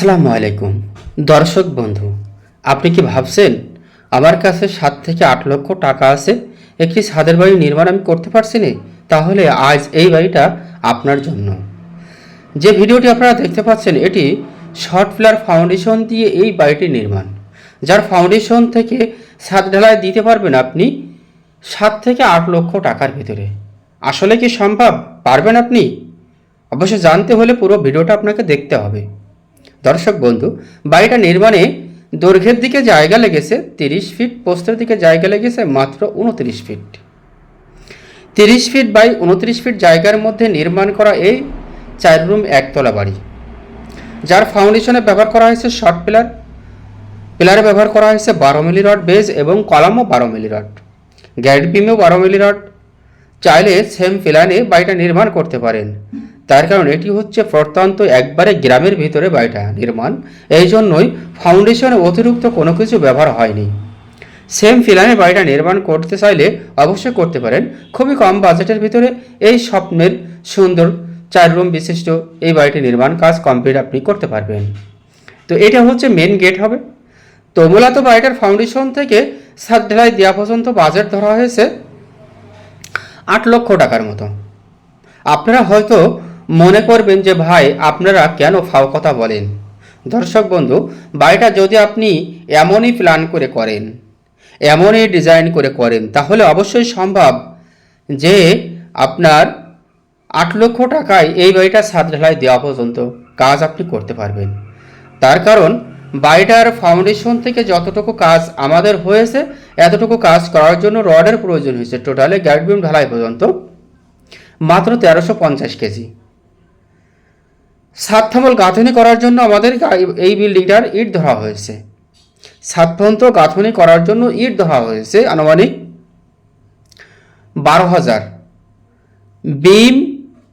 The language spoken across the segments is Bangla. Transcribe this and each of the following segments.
আসসালামু আলাইকুম। দর্শক বন্ধু, আপনি কি ভাবছেন আমার কাছে সাত থেকে আট লক্ষ টাকা আছে? একটি ছাদের বাড়ি নির্মাণ আমি করতে পারছি না? তাহলে আজ এই বাড়িটা আপনার জন্য। যে ভিডিওটি আপনারা দেখতে পাচ্ছেন, এটি শর্ট ফ্লার ফাউন্ডেশন দিয়ে এই বাড়িটি নির্মাণ। যার ফাউন্ডেশন থেকে ছাদ ঢালাই দিতে পারবেন আপনি সাত থেকে আট লক্ষ টাকার ভিতরে। আসলে কি সম্ভব? পারবেন আপনি? অবশ্য জানতে হলে পুরো ভিডিওটা আপনাকে দেখতে হবে। দর্শক বন্ধু, বাড়িটা নির্মাণে দৈর্ঘ্যের দিকে জায়গা লেগেছে, তিরিশ ফিট পোস্তের দিকে জায়গা লেগেছে মাত্র উনত্রিশ ফিট। তিরিশ ফিট বাই উনত্রিশ ফিট জায়গার মধ্যে নির্মাণ করা এই চার রুম একতলা বাড়ি। যার ফাউন্ডেশনে ব্যবহার করা হয়েছে শর্ট পিলার, পিলারে ব্যবহার করা হয়েছে বারো মিলি রড বেজ এবং কলামও বারো মিলি রড। গ্যাট বিমেও বারো মিলি রড। চাইলে সেম প্ল্যানে বাড়িটা নির্মাণ করতে পারেন। তার কারণ এটি হচ্ছে প্রত্যন্ত একবারে গ্রামের ভিতরে বাড়িটা নির্মাণ। এই জন্যই ফাউন্ডেশনে অতিরিক্ত কোনো কিছু ব্যবহার হয়নি। সেম ফিলানে বাড়িটা নির্মাণ করতে চাইলে অবশ্যই করতে পারেন। খুবই কম বাজেটের ভিতরে এই স্বপ্নের সুন্দর চার রুম বিশিষ্ট এই বাড়িটি নির্মাণ কাজ কমপ্লিট আপনি করতে পারবেন। তো এটা হচ্ছে মেন গেট হবে। তো মূলত বাড়িটার ফাউন্ডেশন থেকে সাত ঢালাই দেওয়া পর্যন্ত বাজেট ধরা হয়েছে আট লক্ষ টাকার মতো। আপনারা হয়তো মনে করবেন যে, ভাই, আপনারা কেন ফাও কথা বলেন? দর্শক বন্ধু, বাড়িটা যদি আপনি এমনই প্ল্যান করে করেন, এমনই ডিজাইন করে করেন, তাহলে অবশ্যই সম্ভব যে আপনার আট লক্ষ টাকায় এই বাড়িটা সাত ঢালাই দেওয়া পর্যন্ত কাজ আপনি করতে পারবেন। তার কারণ, বাড়িটার ফাউন্ডেশন থেকে যতটুকু কাজ আমাদের হয়েছে, এতটুকু কাজ করার জন্য রডের প্রয়োজন হয়েছে। টোটালে গ্যাট বিম ঢালাই পর্যন্ত মাত্র তেরোশো পঞ্চাশ কেজি। সাত থামল গাঁথনি করার জন্য আমাদের এই বিল্ডিংটার ইট ধরা হয়েছে। সাত পর্যন্ত গাঁথনি করার জন্য ইট ধরা হয়েছে আনুমানিক বারো হাজার। বিম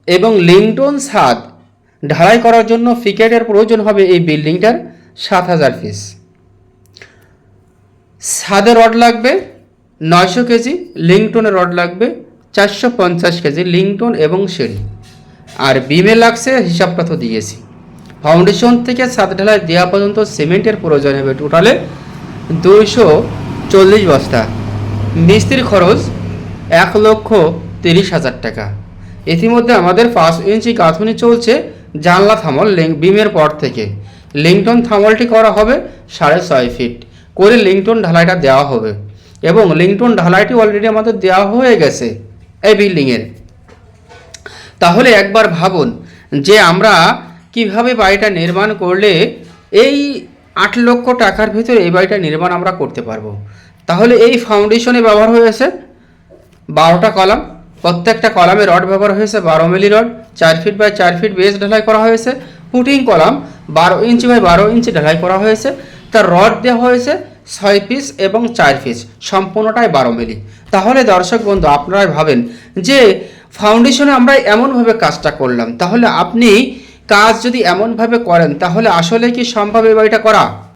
এবং লিংটন ছাদ ঢালাই করার জন্য ফিকেটের প্রয়োজন হবে এই বিল্ডিংটার সাত হাজার পিস ছাদে রড লাগবে নয়শো কেজি লিংটনের রড লাগবে চারশো পঞ্চাশ কেজি, লিংটন এবং সিঁড়ি। আর বিমে লাগছে হিসাবটা তো দিয়েছি। ফাউন্ডেশন থেকে ছাদ ঢালাই দেওয়া পর্যন্ত সিমেন্টের প্রয়োজন হবে টোটালে দুইশো চল্লিশ বস্তা। মিস্ত্রির খরচ এক লক্ষ তিরিশ হাজার টাকা। ইতিমধ্যে আমাদের পাঁচ ইঞ্চি গাঁথনি চলছে জানলা থামল লিং- বিমের পর থেকে। লিংটন থামলটি করা হবে সাড়ে ছয় ফিট। করে লিংটন ঢালাইটা দেওয়া হবে। এবং লিংটন ঢালাইটি অলরেডি আমাদের দেওয়া হয়ে গেছে এই বিল্ডিংয়ের তাহলে একবার ভাবুন যে আমরা কীভাবে বাড়িটা নির্মাণ করলে এই আট লক্ষ টাকার ভিতরে এই বাড়িটা নির্মাণ আমরা করতে পারব। তাহলে এই ফাউন্ডেশনে ব্যবহার হয়েছে বারোটা কলাম। প্রত্যেকটা কলামে রড ব্যবহার হয়েছে বারো মিলি রড, চার ফিট বাই চার ফিট বেস ঢালাই করা হয়েছে পুটিং কলাম বারো ইঞ্চি বাই বারো ইঞ্চি ঢালাই করা হয়েছে তার রড দেওয়া হয়েছে ছয় পিস এবং চার পিস সম্পূর্ণটাই বারো মিলি। তাহলে দর্শক বন্ধু, আপনারাই ভাবেন যে ফাউন্ডেশনে আমরা এমনভাবে কাজটা করলাম। তাহলে আপনি কাজ যদি এমনভাবে করেন, তাহলে আসলে কি সম্ভব এই বাড়িটা করা?